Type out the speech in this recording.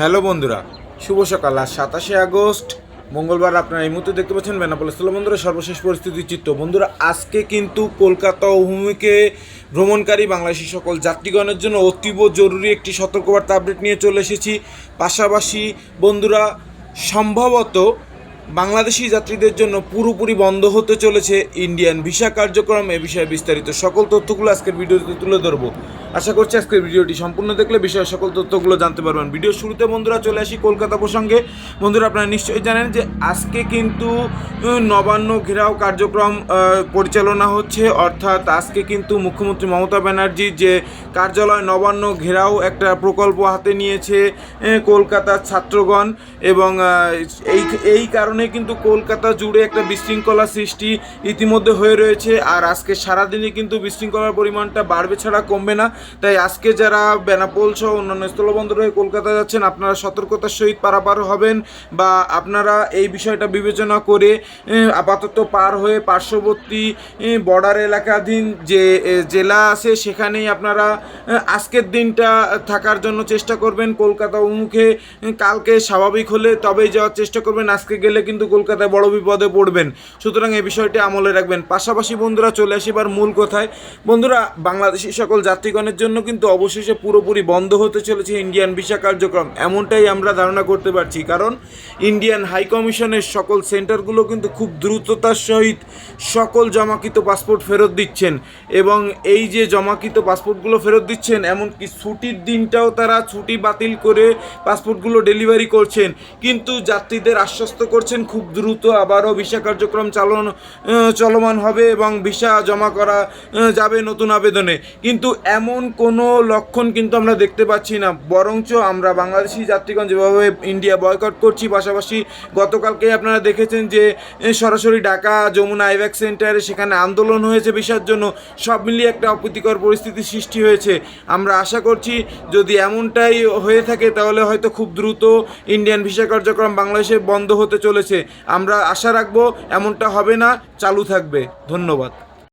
Hello বন্ধুরা, শুভ সকাল। আজ সাতাশে আগস্ট, মঙ্গলবার আপনারা এই মুহূর্তে দেখতে পাচ্ছেন বেনাপোল স্থল বন্ধুরা সর্বশেষ পরিস্থিতি চিত্র। বন্ধুরা, আজকে কিন্তু কলকাতা অভিমুখে ভ্রমণকারী বাংলাদেশি সকল যাত্রীগণের জন্য অতীব জরুরি একটি সতর্কবার্তা আপডেট নিয়ে চলে এসেছি। পাশাপাশি বন্ধুরা, সম্ভবত বাংলাদেশি যাত্রীদের জন্য পুরোপুরি বন্ধ হতে চলেছে ইন্ডিয়ান ভিসা কার্যক্রম। এ বিষয়ে বিস্তারিত সকল তথ্যগুলো আজকের ভিডিওতে তুলে ধরবো। আশা করছি আজকের ভিডিওটি সম্পূর্ণ দেখলে বিষয়ে সকল তথ্যগুলো জানতে পারবেন। ভিডিও শুরুতে বন্ধুরা চলে আসি কলকাতা প্রসঙ্গে। বন্ধুরা, আপনারা নিশ্চয়ই জানেন যে আজকে কিন্তু নবান্ন ঘেরাও কার্যক্রম পরিচালনা হচ্ছে। অর্থাৎ আজকে কিন্তু মুখ্যমন্ত্রী মমতা ব্যানার্জি যে কার্যালয় নবান্ন ঘেরাও একটা প্রকল্প হাতে নিয়েছে কলকাতার ছাত্রগণ। এবং এই এই কারণে কিন্তু কলকাতা জুড়ে একটা বিশৃঙ্খলা সৃষ্টি ইতিমধ্যে হয়ে রয়েছে। আর আজকে সারাদিনে কিন্তু বিশৃঙ্খলার পরিমাণটা বাড়বে ছাড়া কমবে না। তাই আজকে যারা বেনাপোল সহ অন্যান্য স্থলবন্দর হয়ে কলকাতা যাচ্ছেন, আপনারা সতর্কতার সহিত পারাপার হবেন বা আপনারা এই বিষয়টা বিবেচনা করে আপাতত পার হয়ে পার্শ্ববর্তী বর্ডার এলাকাধীন যে জেলা আছে, সেখানেই আপনারা আজকের দিনটা থাকার জন্য চেষ্টা করবেন। কলকাতা অভিমুখে কালকে স্বাভাবিক হলে তবেই যাওয়ার চেষ্টা করবেন। আজকে গেলে কিন্তু কলকাতায় বড় বিপদে পড়বেন। সুতরাং এই বিষয়টি আমলে রাখবেন। পাশাপাশি বন্ধুরা চলে আসি মূল কথায়। বন্ধুরা, বাংলাদেশি সকল যাত্রীগণের জন্য কিন্তু অবশেষে পুরোপুরি বন্ধ হতে চলেছে ইন্ডিয়ান ভিসা কার্যক্রম। এমনটাই আমরা ধারণা করতে পারছি, কারণ ইন্ডিয়ান হাই কমিশনের সকল সেন্টারগুলো কিন্তু খুব দ্রুততার সহিত সকল জমাকৃত পাসপোর্ট ফেরত দিচ্ছেন। এবং এই যে জমাকৃত পাসপোর্টগুলো ফেরত দিচ্ছেন, এমনকি ছুটির দিনটাও তারা ছুটি বাতিল করে পাসপোর্টগুলো ডেলিভারি করছেন। কিন্তু যাত্রীদের আশ্বস্ত করছেন, খুব দ্রুত আবারও ভিসা কার্যক্রম চালন চলমান হবে এবং ভিসা জমা করা যাবে নতুন আবেদনে। কিন্তু এমন কোনো লক্ষণ কিন্তু আমরা দেখতে পাচ্ছি না। বরঞ্চ আমরা বাংলাদেশি যাত্রীগণ যেভাবে ইন্ডিয়া বয়কট করছি, পাশাপাশি গতকালকে আপনারা দেখেছেন যে সরাসরি ঢাকা যমুনা আইভ্যাক সেন্টারে সেখানে আন্দোলন হয়েছে ভিসার জন্য। সব মিলিয়ে একটা অপ্রীতিকর পরিস্থিতি সৃষ্টি হয়েছে। আমরা আশা করছি যদি এমনটাই হয়ে থাকে তাহলে হয়তো খুব দ্রুত ইন্ডিয়ান ভিসা কার্যক্রম বাংলাদেশে বন্ধ হতে চলেছে। আমরা আশা রাখব এমনটা হবে না, চালু থাকবে। ধন্যবাদ।